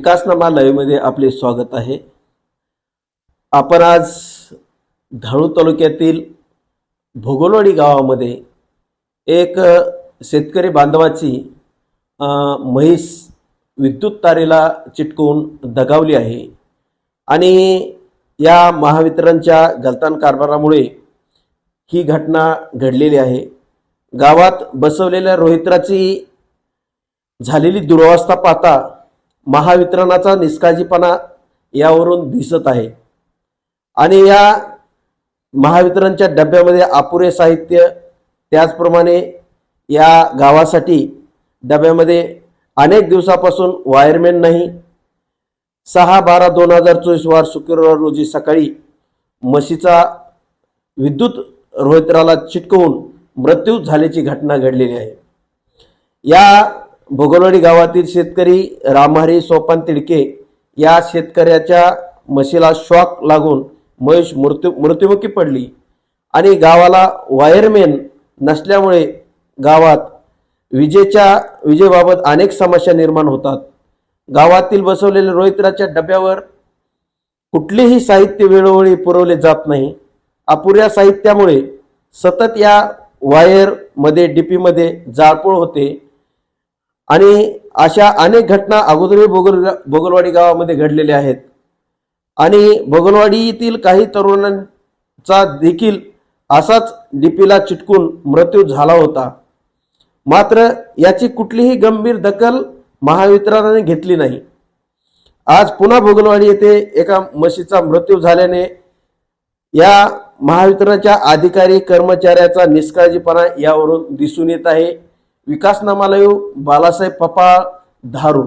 विकासनामा लाईव्हमध्ये आपले स्वागत आहे. आपण आज धाळू तालुक्यातील भोगोलवाडी गावामध्ये एक शेतकरी बांधवाची म्हैस विद्युत तारेला चिटकून दगावली आहे. आणि या महावितरणच्या गलतान कारभारामुळे ही घटना घडलेली आहे. गावात बसवलेल्या रोहित्राची झालेली दुरावस्था पाहता महावितरणाचा निष्काळजीपणा यावरून दिसत आहे. आणि या महावितरणच्या डब्यामध्ये अपुरे साहित्य त्याचप्रमाणे या गावासाठी डब्यामध्ये अनेक दिवसापासून वायरमॅन नाही. सहा बारा दोन हजार चोवीस वार शुक्रवार रोजी सकाळी म्हशीचा विद्युत रोहित्राला चिटकवून मृत्यू झाल्याची घटना घडलेली आहे. या भोगलवाडी गावातील शेतकरी रामहरी सोपान तिडके या शेतकऱ्याच्या म्हशीला शॉक लागून महेश मृत्यू मृत्युमुखी पडली. आणि गावाला वायरमॅन नसल्यामुळे गावात विजेच्या विजेबाबत अनेक समस्या निर्माण होतात. गावातील बसवलेल्या रोहित्राच्या डब्यावर कुठलेही साहित्य वेळोवेळी पुरवले जात नाही. अपुऱ्या साहित्यामुळे सतत या वायरमध्ये डीपीमध्ये जाळपोळ होते. आणि अशा अनेक घटना अगोदरही बोगल बोगलवाडी गावामध्ये घडलेल्या आहेत. आणि बोगलवाडीतील काही तरुणांचा देखील असाच डीपीला चिटकून मृत्यू झाला होता. मात्र याची कुठलीही गंभीर दखल महावितरणाने घेतली नाही. आज पुन्हा भोगलवाडी येथे एका म्हशीचा मृत्यू झाल्याने या महावितरणाच्या अधिकारी कर्मचाऱ्याचा निष्काळजीपणा यावरून दिसून येत आहे. विकास नामालय बालासाहेब पप्पा धारूर.